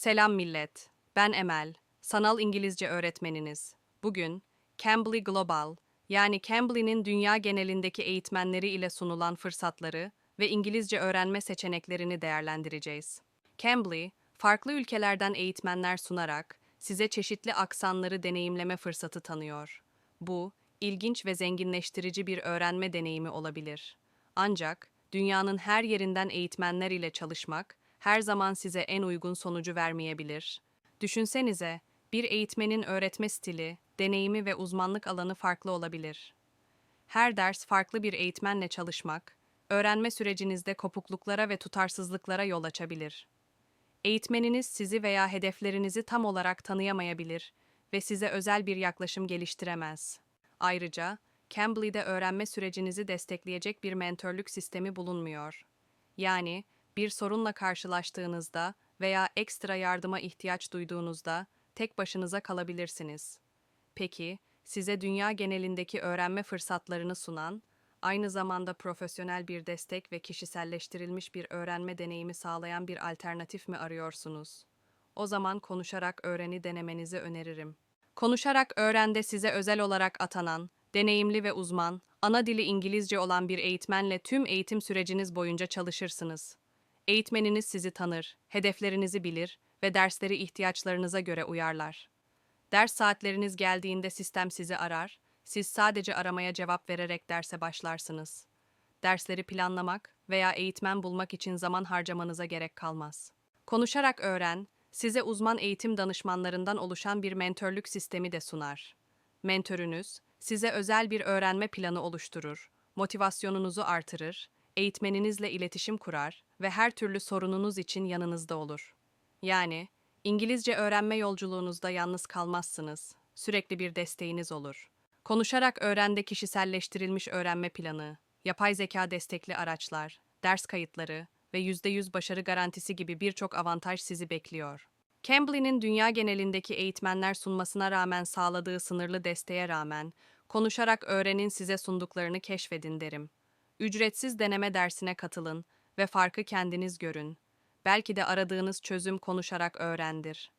Selam millet. Ben Emel, sanal İngilizce öğretmeniniz. Bugün Cambly Global, yani Cambly'nin dünya genelindeki eğitmenleri ile sunulan fırsatları ve İngilizce öğrenme seçeneklerini değerlendireceğiz. Cambly, farklı ülkelerden eğitmenler sunarak size çeşitli aksanları deneyimleme fırsatı tanıyor. Bu, ilginç ve zenginleştirici bir öğrenme deneyimi olabilir. Ancak dünyanın her yerinden eğitmenler ile çalışmak her zaman size en uygun sonucu vermeyebilir. Düşünsenize, bir eğitmenin öğretme stili, deneyimi ve uzmanlık alanı farklı olabilir. Her ders farklı bir eğitmenle çalışmak, öğrenme sürecinizde kopukluklara ve tutarsızlıklara yol açabilir. Eğitmeniniz sizi veya hedeflerinizi tam olarak tanıyamayabilir ve size özel bir yaklaşım geliştiremez. Ayrıca, Cambly'de öğrenme sürecinizi destekleyecek bir mentörlük sistemi bulunmuyor. Yani, bir sorunla karşılaştığınızda veya ekstra yardıma ihtiyaç duyduğunuzda tek başınıza kalabilirsiniz. Peki, size dünya genelindeki öğrenme fırsatlarını sunan, aynı zamanda profesyonel bir destek ve kişiselleştirilmiş bir öğrenme deneyimi sağlayan bir alternatif mi arıyorsunuz? O zaman konuşarak öğreni denemenizi öneririm. Konuşarak öğrende size özel olarak atanan, deneyimli ve uzman, ana dili İngilizce olan bir eğitmenle tüm eğitim süreciniz boyunca çalışırsınız. Eğitmeniniz sizi tanır, hedeflerinizi bilir ve dersleri ihtiyaçlarınıza göre uyarlar. Ders saatleriniz geldiğinde sistem sizi arar, siz sadece aramaya cevap vererek derse başlarsınız. Dersleri planlamak veya eğitmen bulmak için zaman harcamanıza gerek kalmaz. Konuşarak öğren, size uzman eğitim danışmanlarından oluşan bir mentörlük sistemi de sunar. Mentörünüz, size özel bir öğrenme planı oluşturur, motivasyonunuzu artırır, eğitmeninizle iletişim kurar ve her türlü sorununuz için yanınızda olur. Yani, İngilizce öğrenme yolculuğunuzda yalnız kalmazsınız, sürekli bir desteğiniz olur. Konuşarak öğrende kişiselleştirilmiş öğrenme planı, yapay zeka destekli araçlar, ders kayıtları ve %100 başarı garantisi gibi birçok avantaj sizi bekliyor. Cambly'nin dünya genelindeki eğitmenler sunmasına rağmen sağladığı sınırlı desteğe rağmen, konuşarak öğrenin size sunduklarını keşfedin derim. Ücretsiz deneme dersine katılın ve farkı kendiniz görün. Belki de aradığınız çözüm konuşarak öğrendir.